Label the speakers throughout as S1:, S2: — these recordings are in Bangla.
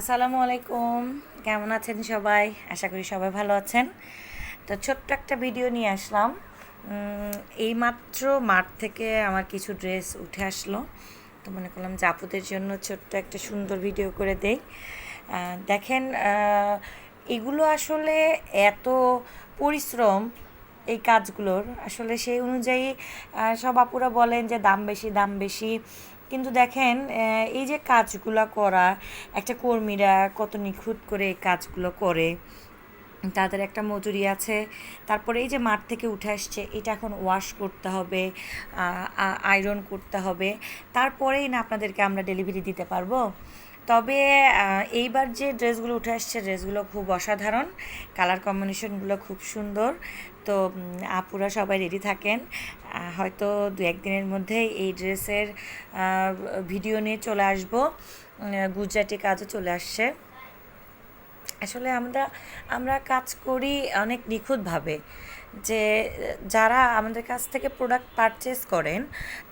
S1: আসসালামু আলাইকুম। কেমন আছেন সবাই? আশা করি সবাই ভালো আছেন। তো ছোট্ট একটা ভিডিও নিয়ে আসলাম। উম, এইমাত্র মাঠ থেকে আমার কিছু ড্রেস উঠে আসলো। তো মনে করলাম জাপুদের জন্য ছোট্ট একটা সুন্দর ভিডিও করে দেই। দেখেন এগুলো আসলে এত পরিশ্রম এই কাজগুলোর। আসলে সেই অনুযায়ী সব আপুরা বলেন যে দাম বেশি দাম বেশি। কিন্তু দেখেন এই যে কাজগুলো করা, একটা কর্মীরা কত নিখুঁত করে এই কাজগুলো করে, তাদের একটা মজুরি আছে, তারপরে এই যে মাঠ থেকে উঠে আসছে, এটা এখন ওয়াশ করতে হবে আয়রন করতে হবে, তারপরেই না আপনাদেরকে আমরা ডেলিভারি দিতে পারব? তবে এইবার যে ড্রেসগুলো উঠে আসছে, ড্রেসগুলো খুব অসাধারণ। কালার কম্বিনেশনগুলো খুব সুন্দর। তো আপুরা সবাই রেডি থাকেন। হয়তো দু একদিনের মধ্যে এই ড্রেসের ভিডিও নিয়ে চলে আসব। গুজরাটি কাজও চলে আসছে। আসলে আমরা আমরা কাজ করি অনেক নিখুঁতভাবে। যে যারা আমাদের কাছ থেকে প্রোডাক্ট পারচেস করেন,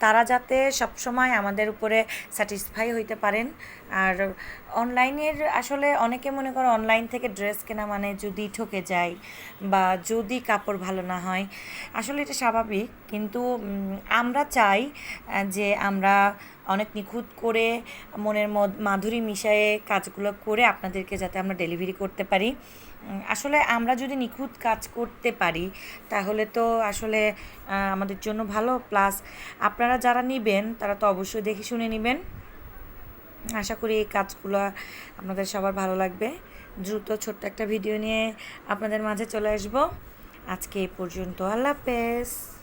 S1: তারা যাতে সবসময় আমাদের উপরে স্যাটিসফাই হইতে পারেন। আর অনলাইনের আসলে অনেকে মনে করে অনলাইন থেকে ড্রেস কেনা মানে যদি ঠকে যায় বা যদি কাপড় ভালো না হয়, আসলে এটা স্বাভাবিক। কিন্তু আমরা চাই যে আমরা অনেক নিখুঁত করে মনের মাধুরী মিশায়ে কাজগুলো করে আপনাদেরকে যাতে আমরা ডেলিভারি করতে পারি। আসলে আমরা যদি নিখুঁত কাজ করতে পারি, তাহলে তো আসলে আমাদের জন্য ভালো। প্লাস আপনারা যারা নেবেন, তারা তো অবশ্যই দেখে শুনে নেবেন। আশা করি এই কাজগুলো আপনাদের সবার ভালো লাগবে। দ্রুত ছোট্ট একটা ভিডিও নিয়ে আপনাদের মাঝে চলে আসব। আজকে এই পর্যন্ত। আল্লাহ হাফেজ।